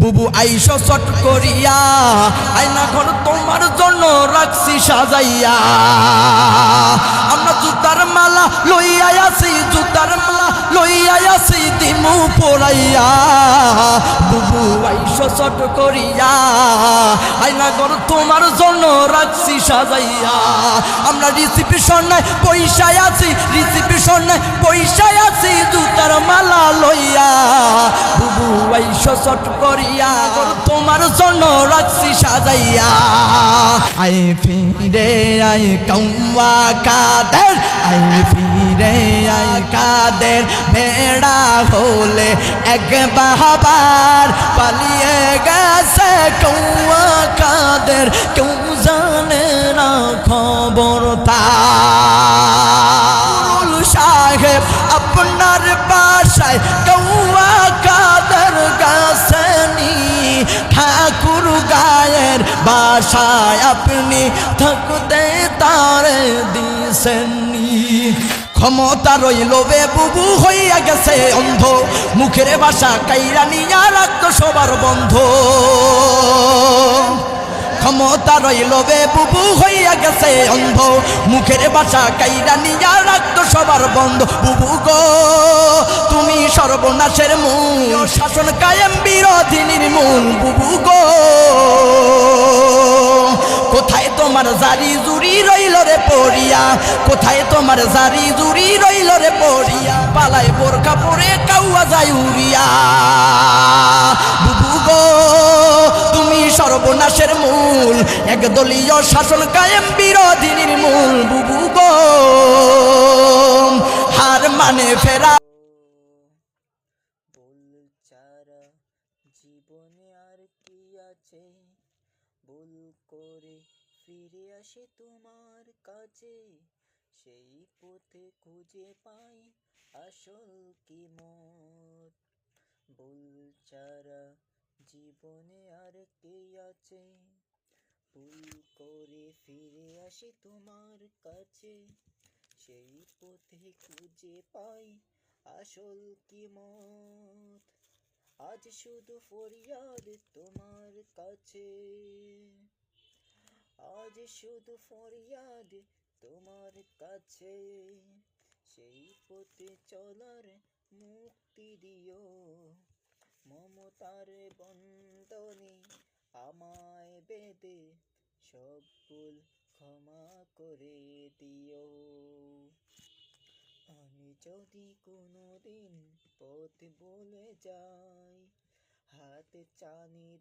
বুবু আইসো চট করিয়া, আয়না ঘর তোমার জন্য রাখছি সাজাইয়া। আমরা জুতার মালা লইয়া আসি, জুতার মালা লইয়া আসি দিমু পড়াইয়া। বুবু আইসো চট করিয়া, আয়না ঘর তোমার জন্য রাখছি সাজাইয়া। আমরা রিসিপশন নাই পয়সায় আছি, রিসিপশন নাই পয়সায় আছি, জুতার মালা লইয়া। চট করিয়া, তোমার জন্য রাখছি সাজাইয়া। আই ফিরে আই কৌয়া কাদের, আই ফিরে আই কাদের, বেড়া হলে এক বাহাবার পালিয়ে গেছে কৌয়া কাদের, কেউ জানে না খবর তার। সাহেব, আপনার বাসায় বাসায় আপনি থাকতে তারে দিছেননি। ক্ষমতা রইল বে বুবু হইয়া গেছে অন্ধ। মুখের বাসা কাইরা নিয়া সবার বন্ধ। ক্ষমতা রইল বে বুবু হইয়া গেছে অন্ধ। মুখের বাসা কাইরা নিয়া রাখতো সবার বন্ধ। বুবু গো, তুমি সর্বনাশের মূল। শাসন কায়েম বিরোধী নির্মূল। বুবু গো তোমার জারি জুরি রইল রে পড়িয়া। কোথায় তোমার জারি জুরি রইল রে পড়িয়া? পালায় বোরকা পরে কাউয়া যায় উড়িয়া। তুমি সর্বনাশের মূল। একদলীয় শাসন কায়েম বিরোধী নির্মূল বুবু গো, হার মানে ফেরা। ফিরে আসে তোমার কাছে। সেই পথে খুঁজে পাই আসল কি মত। বল চারা জীবনে আর কে আছে? ভুল করে ফিরে আসে তোমার কাছে। সেই পথে খুঁজে পাই আসল কি মত। আজ শুধু ফরিয়াদ তোমার কাছে। আজ শুধু ফরিয়াদ তোমার কাছে। সেই পথে চলার মুক্তি দিও। মমতার বন্ধনে আমায় বেঁধে সব ভুল ক্ষমা করে দিও। আমি যদি কোনো দিন পথ বলে যাই, হাতে চানি